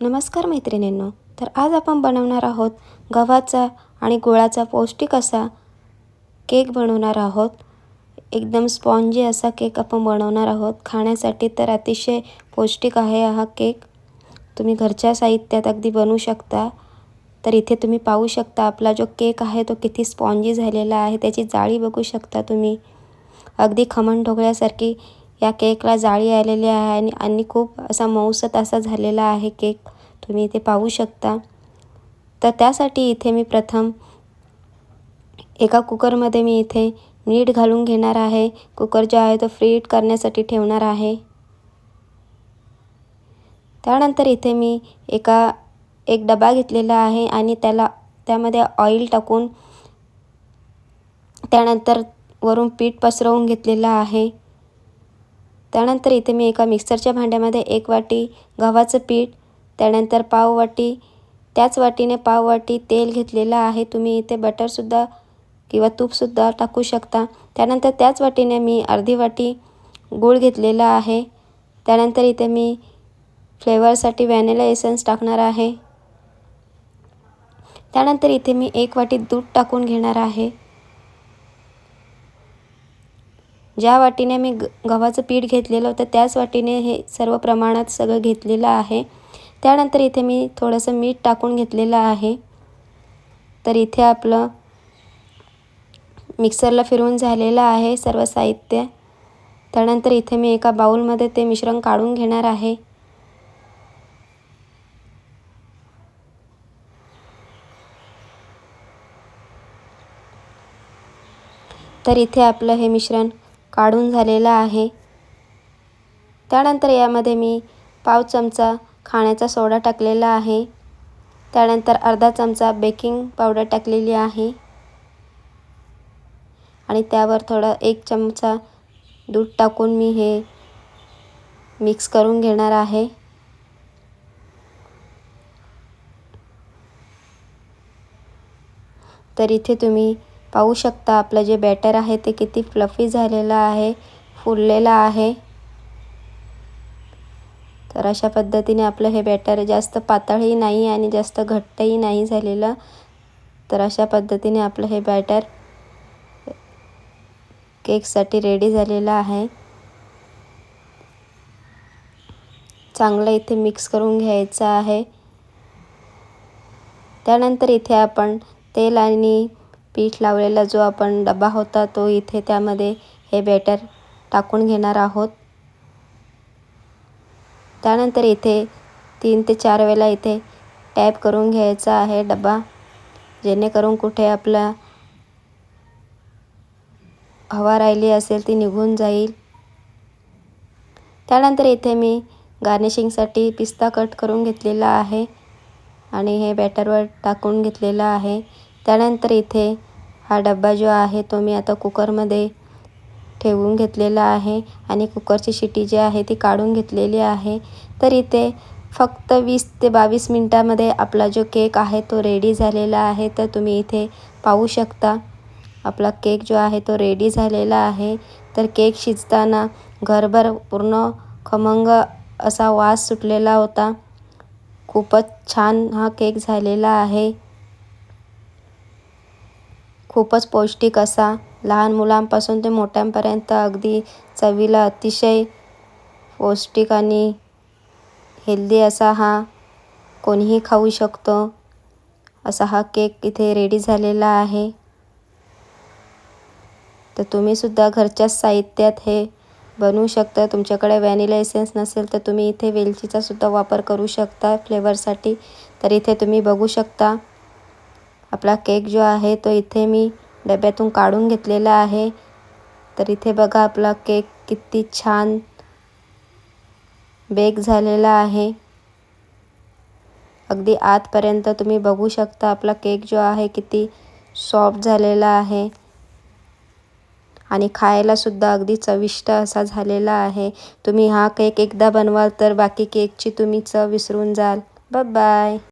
नमस्कार मैत्रिणींनो तर आज आपण बनवणार आहोत गव्हाचा आणि गुळाचा पौष्टिक असा केक बनवणार आहोत. एकदम स्पॉन्जी असा केक आपण बनवणार आहोत. खाण्यासाठी तर अतिशय पौष्टिक आहे हा केक. तुम्ही घरच्या साहित्यात अगदी बनवू शकता. तर इथे तुम्ही पाहू शकता आपला जो केक आहे तो किती स्पॉन्जी झालेला आहे त्याची जाळी बघू शकता तुम्ही. अगदी खमण ढोकळ्यासारखी या केकला जाळी आलेली आहे आणि आणि खूप असा मऊसत असा झालेला आहे केक. तुम्ही इथे पाहू शकता. तर त्यासाठी इथे मी प्रथम एका कुकरमध्ये मी इथे मीठ घालून घेणार आहे. कुकर जो आहे तो फ्रीट करण्यासाठी ठेवणार आहे. त्यानंतर इथे मी एका एक डबा घेतलेला आहे आणि त्याला त्यामध्ये ऑइल टाकून त्यानंतर वरून पीठ पसरवून घेतलेलं आहे. त्यानंतर इथे मी एका मिक्सरच्या भांड्यामध्ये एक वाटी गव्हाचं पीठ त्यानंतर पाव वाटी त्याच वाटीने पाव वाटी तेल घेतलेलं आहे. तुम्ही इथे बटरसुद्धा किंवा तूपसुद्धा टाकू शकता. त्यानंतर त्याच वाटीने मी अर्धी वाटी गूळ घेतलेला आहे. त्यानंतर इथे मी फ्लेवरसाठी व्हॅनिला एसन्स टाकणार आहे. त्यानंतर इथे मी एक वाटी दूध टाकून घेणार आहे. ज्या वाटीने मी ग गव्हाचं पीठ घेतलेलं होतं त्याच वाटीने हे सर्व प्रमाणात सगळं घेतलेलं आहे. त्यानंतर इथे मी थोडंसं मीठ टाकून घेतलेलं आहे. तर इथे आपलं मिक्सरला फिरवून झालेलं आहे सर्व साहित्य. त्यानंतर इथे मी एका बाऊलमध्ये ते मिश्रण काढून घेणार आहे. तर इथे आपलं हे मिश्रण काढून झालेला आहे. त्यानंतर यामध्ये मी पाव चमचा खाण्याचा सोडा टाकलेला आहे. त्यानंतर अर्धा चमचा बेकिंग पावडर टाकलेली आहे. आणि त्यावर थोडं एक चमचा दूध टाकून मी हे मिक्स करून घेणार आहे. तर इथे तुम्ही पाहू शकता आपलं जे बॅटर आहे ते किती फ्लफी झालेलं आहे फुललेलं आहे. तर अशा पद्धतीने आपलं हे बॅटर जास्त पातळही नाही आणि जास्त घट्टही नाही झालेलं. तर अशा पद्धतीने आपलं हे बॅटर केकसाठी रेडी झालेलं आहे. चांगलं इथे मिक्स करून घ्यायचं आहे. त्यानंतर इथे आपण तेल आणि पीठ लावलेला जो आपण डबा होता तो इथे त्यामध्ये हे बॅटर टाकून घेणार आहोत. त्यानंतर इथे तीन ते चार वेळेला इथे टॅप करून घ्यायचा आहे डबा जेणेकरून कुठे आपला हवा राहिली असेल ती निघून जाईल. त्यानंतर इथे मी गार्निशिंगसाठी पिस्ता कट करून घेतलेला आहे आणि हे बॅटरवर टाकून घेतलेलं आहे. त्यानंतर इथे हा डब्बा जो आहे तो मी आता कुकरमध्ये ठेवून घेतलेला आहे आणि कुकरची शिटी जी आहे ती काढून घेतलेली आहे. तर इथे फक्त वीस ते बावीस मिनटामध्ये आपला जो केक आहे तो रेडी झालेला आहे. तर तुम्ही इथे पाहू शकता आपला केक जो आहे तो रेडी झालेला आहे. तर केक शिजताना घरभर पूर्ण खमंग असा वास सुटलेला होता. खूपच छान हा केक झालेला आहे. खूपच पौष्टिक असा. लहान मुलांपासून ते मोठ्यांपर्यंत अगदी चवीला अतिशय पौष्टिक आणि हेल्दी असा हा कोणीही खाऊ शकतो. असा हा केक इथे रेडी झालेला आहे. तर तुम्हीसुद्धा घरच्याच साहित्यात हे बनवू शकता. तुमच्याकडे व्हॅनिला एसेन्स नसेल तर तुम्ही इथे वेलचीचा सुद्धा वापर करू शकता फ्लेवरसाठी. तर इथे तुम्ही बघू शकता. आपला केक जो आहे तो इथे मी डब्यातून काढून घेतलेला आहे. तर इथे बघा आपला केक किती छान बेक झालेला आहे. अगदी आतपर्यंत तुम्ही बघू शकता आपला केक जो आहे किती सॉफ्ट झालेला आहे. आणि खायलासुद्धा अगदी चविष्ट असा झालेला आहे. तुम्ही हा केक एकदा बनवाल तर बाकी केकची तुम्ही चव विसरून जाल. बाय